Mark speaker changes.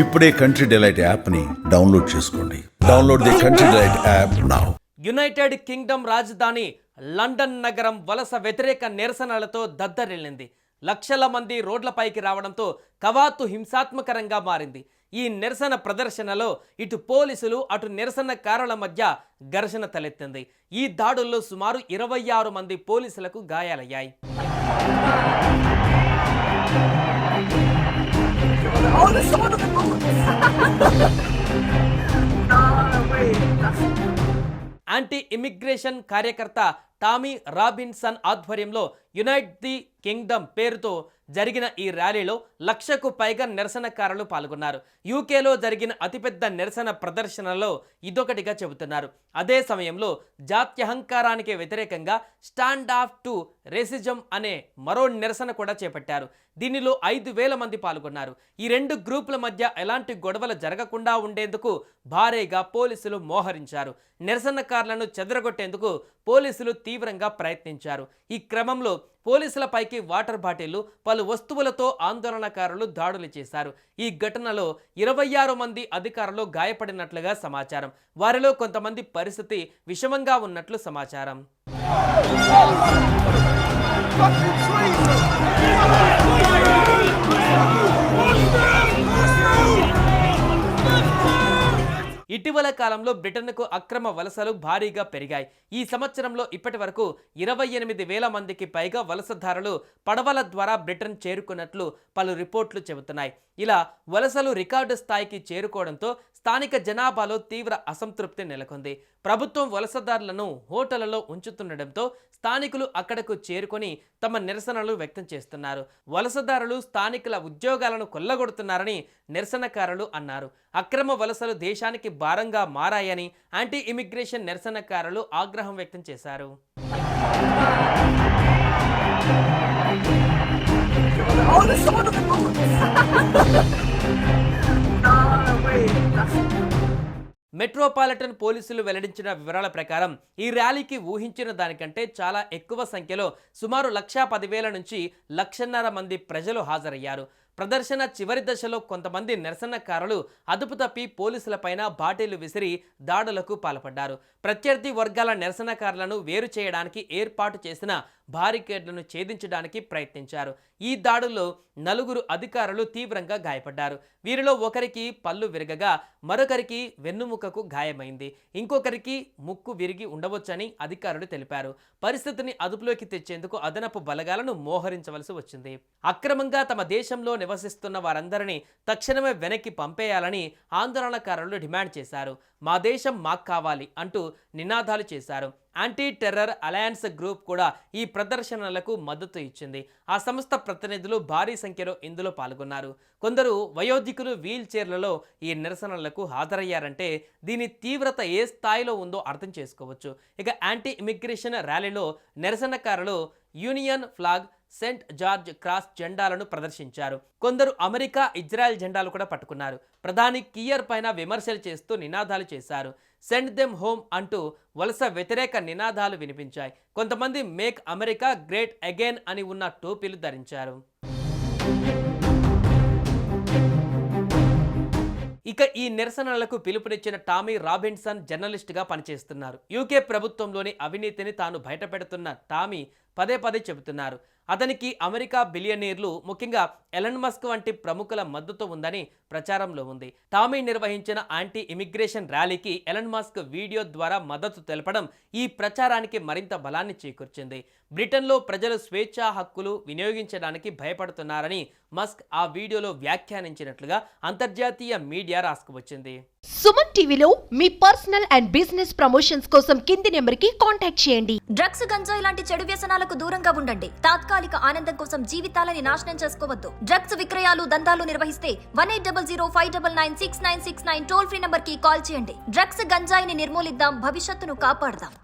Speaker 1: ఇప్పుడే Country Delight యాప్ని download చేసుకోండి. Download the Country Delight app now
Speaker 2: United Kingdom రాజధాని లండన్ నగరం వలస వ్యతిరేక నిరసనలతో దద్దరిల్లింది. లక్షల మంది రోడ్లపైకి రావడంతో కవాతు హింసాత్మకరంగా మారింది. ఈ నిరసన ప్రదర్శనలో ఇటు పోలీసులు అటు నిరసనకారుల మధ్య ఘర్షణ తలెత్తింది. ఈ దాడుల్లో సుమారు ఇరవై ఆరు మంది పోలీసులకు గాయాలయ్యాయి. యాంటీ ఇమిగ్రేషన్ కార్యకర్త టామీ రాబిన్సన్ ఆధ్వర్యంలో యునైట్ ది కింగ్డమ్ పేరుతో జరిగిన ఈ ర్యాలీలో లక్షకు పైగా నిరసనకారులు పాల్గొన్నారు. యూకేలో జరిగిన అతిపెద్ద నిరసన ప్రదర్శనలో ఇదొకటిగా చెబుతున్నారు. అదే సమయంలో జాత్యహంకారానికి వ్యతిరేకంగా స్టాండ్ ఆఫ్ టు రేసిజం అనే మరో నిరసన కూడా చేపట్టారు. దీనిలో ఐదు వేల మంది పాల్గొన్నారు. ఈ రెండు గ్రూపుల మధ్య ఎలాంటి గొడవలు జరగకుండా ఉండేందుకు భారీగా పోలీసులు మోహరించారు. నిరసనకారులను చెదరగొట్టేందుకు పోలీసులు తీవ్రంగా ప్రయత్నించారు. ఈ క్రమంలో పోలీసులపైకి వాటర్ బాటిళ్ళు పలు వస్తువులతో ఆందోళనకారులు దాడులు చేశారు. ఈ ఘటనలో ఇరవై ఆరు మంది అధికారులు గాయపడినట్లుగా సమాచారం. వారిలో కొంతమంది పరిస్థితి విషమంగా ఉన్నట్లు సమాచారం. ఇటీవల కాలంలో బ్రిటన్కు అక్రమ వలసలు భారీగా పెరిగాయి. ఈ సంవత్సరంలో ఇప్పటి వరకు ఇరవై ఎనిమిది వేల మందికి పైగా వలసదారులు పడవల ద్వారా బ్రిటన్ చేరుకున్నట్లు పలు రిపోర్ట్లు చెబుతున్నాయి. ఇలా వలసలు రికార్డు స్థాయికి చేరుకోవడంతో స్థానిక జనాభాలో తీవ్ర అసంతృప్తి నెలకొంది. ప్రభుత్వం వలసదారులను హోటళ్ళలో ఉంచుతుండటంతో స్థానికులు అక్కడకు చేరుకొని తమ నిరసనలు వ్యక్తం చేస్తున్నారు. వలసదారులు స్థానికుల ఉద్యోగాలను కొల్లగొడుతున్నారని నిరసనకారులు అన్నారు. అక్రమ వలసలు దేశానికి భారంగా మారాయని యాంటీ ఇమిగ్రేషన్ నిరసనకారులు ఆగ్రహం వ్యక్తం చేశారు. మెట్రోపాలిటన్ పోలీసులు వెల్లడించిన వివరాల ప్రకారం ఈ ర్యాలీకి ఊహించిన దానికంటే చాలా ఎక్కువ సంఖ్యలో సుమారు లక్షా పదివేల నుంచి లక్షన్నర మంది ప్రజలు హాజరయ్యారు. ప్రదర్శన చివరి దశలో కొంతమంది నిరసనకారులు అదుపు తప్పి పోలీసులపైన బాటిళ్ళు విసిరి దాడులకు పాల్పడ్డారు. ప్రత్యర్థి వర్గాల నిరసనకారులను వేరు చేయడానికి ఏర్పాటు చేసిన బారికేడ్లను ఛేదించడానికి ప్రయత్నించారు. ఈ దాడుల్లో నలుగురు అధికారులు తీవ్రంగా గాయపడ్డారు. వీరిలో ఒకరికి పళ్ళు విరగగా మరొకరికి వెన్నుముకకు గాయమైంది. ఇంకొకరికి ముక్కు విరిగి ఉండవచ్చని అధికారులు తెలిపారు. పరిస్థితిని అదుపులోకి తెచ్చేందుకు అదనపు బలగాలను మోహరించవలసి వచ్చింది. అక్రమంగా తమ దేశంలో నివసిస్తున్న వారందరినీ తక్షణమే వెనక్కి పంపేయాలని ఆందోళనకారులు డిమాండ్ చేశారు. మా దేశం మాకు కావాలి అంటూ నినాదాలు చేశారు. యాంటీ టెర్రర్ అలయన్స్ గ్రూప్ కూడా ఈ ప్రదర్శనలకు మద్దతు ఇచ్చింది. ఆ సంస్థ ప్రతినిధులు భారీ సంఖ్యలో ఇందులో పాల్గొన్నారు. కొందరు వయోధికులు వీల్ చైర్లలో ఈ నిరసనలకు హాజరయ్యారంటే దీని తీవ్రత ఏ స్థాయిలో ఉందో అర్థం చేసుకోవచ్చు. ఇక యాంటీ ఇమిగ్రేషన్ ర్యాలీలో నిరసనకారులు Union flag Saint George cross జెండాలను ప్రదర్శించారు. కొందరు అమెరికా ఇజ్రాయెల్ జెండాలు కూడా పట్టుకున్నారు. ప్రధాని కియర్ పైన విమర్శలు చేస్తూ నినాదాలు చేశారు. సెండ్ దెమ్ హోమ్ అంటూ వలస వ్యతిరేక నినాదాలు వినిపించాయి. కొంతమంది మేక్ అమెరికా గ్రేట్ అగైన్ అని ఉన్న టోపీలు ధరించారు. ఇక ఈ నిరసనలకు పిలుపునిచ్చిన టామీ రాబిన్సన్ జర్నలిస్ట్గా పనిచేస్తున్నారు. యూకే ప్రభుత్వంలోని అవినీతిని తాను బయటపెడుతున్న టామీ పదే పదే చెబుతున్నారు. అతనికి అమెరికా బిలియనీర్లు ముఖ్యంగా ఎలన్ మస్క్ వంటి ప్రముఖుల మద్దతు ఉందని ప్రచారంలో ఉంది. టామీ నిర్వహించిన యాంటీ ఇమిగ్రేషన్ ర్యాలీకి ఎలన్ మస్క్ వీడియో ద్వారా మద్దతు తెలపడం ఈ ప్రచారానికి మరింత బలాన్ని చేకూర్చింది. బ్రిటన్లో ప్రజలు స్వేచ్ఛా హక్కులు వినియోగించడానికి భయపడుతున్నారని మస్క్ ఆ వీడియోలో వ్యాఖ్యానించినట్లుగా అంతర్జాతీయ మీడియా రాసుకువచ్చింది.
Speaker 3: సుమన్ టీవీలో మీ పర్సనల్ అండ్ బిజినెస్ ప్రమోషన్స్ కోసం కింది నెంబర్కి కాంటాక్ట్ చేయండి.
Speaker 4: డ్రగ్స్ గంజాయి లాంటి చెడు వ్యసనాలకు దూరంగా ఉండండి. తాత్కాలిక ఆనందం కోసం జీవితాలని నాశనం చేసుకోవద్దు. డ్రగ్స్ విక్రయాలు దందాలు నిర్వహిస్తే one eight double zero five double nine six nine six nine toll free నంబర్కి కాల్ చేయండి. డ్రగ్స్ గంజాయిని నిర్మూలిద్దాం భవిష్యత్తును కాపాడదాం.